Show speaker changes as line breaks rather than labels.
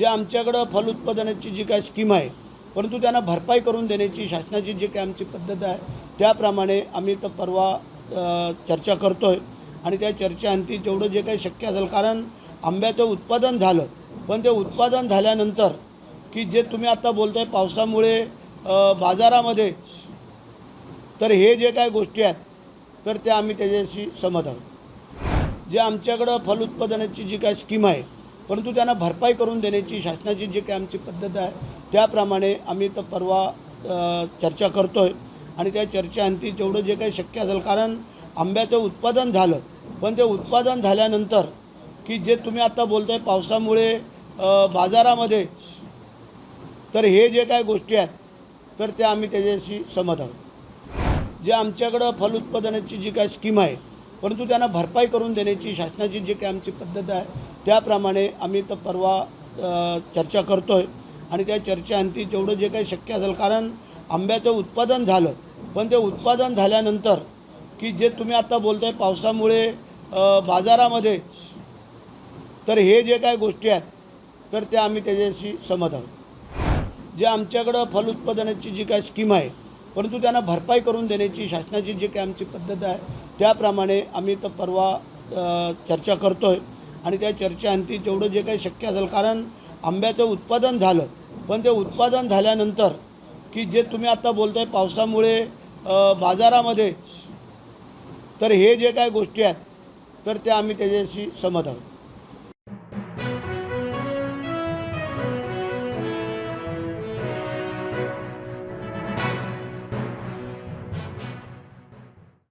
जे आमच्याकडं फलोत्पादनाची जी काय स्कीम आहे परंतु त्यांना भरपाई करून देण्याची शासनाची जी काही आमची पद्धत आहे त्याप्रमाणे आम्ही तर परवा चर्चा करतो आहे आणि त्या चर्चेअंती जेवढं जे काही शक्य असेल कारण आंब्याचं उत्पादन झालं. पण ते उत्पादन झाल्यानंतर की जे तुम्ही आता बोलताय पावसामुळे बाजारामध्ये तर हे जे काय गोष्टी आहेत तर त्या आम्ही त्याच्याशी सहमत आहोत. जे आमच्याकडं फलोत्पादनाची जी काय स्कीम आहे परंतु त्यांना भरपाई करून देण्याची शासनाची जी काही आमची पद्धत आहे त्याप्रमाणे आम्ही तर परवा चर्चा करतो आहे आणि त्या चर्चेअंती जेवढं जे काही शक्य असेल कारण आंब्याचं उत्पादन झालं. पण ते उत्पादन झाल्यानंतर की जे तुम्ही आता बोलताय पावसामुळे बाजारामध्ये तर हे जे काय गोष्टी आहेत तर त्या आम्ही त्याच्याशी सहमत आहोत. जे आमच्याकडं फल उत्पादनाची जी काय स्कीम आहे परंतु त्यांना भरपाई करून देण्याची शासनाची जी काही आमची पद्धत आहे त्याप्रमाणे आम्ही तर परवा चर्चा करतो आहे आणि त्या चर्चेअंती जेवढं जे काही शक्य असेल कारण आंब्याचं उत्पादन झालं. पण ते उत्पादन झाल्यानंतर की जे तुम्ही आता बोलताय पावसामुळे बाजारामध्ये तर हे जे काय गोष्टी आहेत तर त्या आम्ही त्याच्याशी सहमत आहोत. जे आमच्याकडं फल उत्पादनाची जी काय स्कीम आहे परंतु त्यांना भरपाई करून देण्याची शासनाची जी काही आमची पद्धत आहे त्याप्रमाणे आम्ही तर परवा चर्चा करतो आहे आणि त्या चर्चेअंती जेवढं जे काही शक्य असेल कारण आंब्याचं उत्पादन झालं. पण ते उत्पादन झाल्यानंतर की जे तुम्ही आता बोलताय पावसामुळे बाजारामध्ये तर हे जे काय गोष्टी आहेत तर त्या आम्ही त्याच्याशी सहमत आहोत.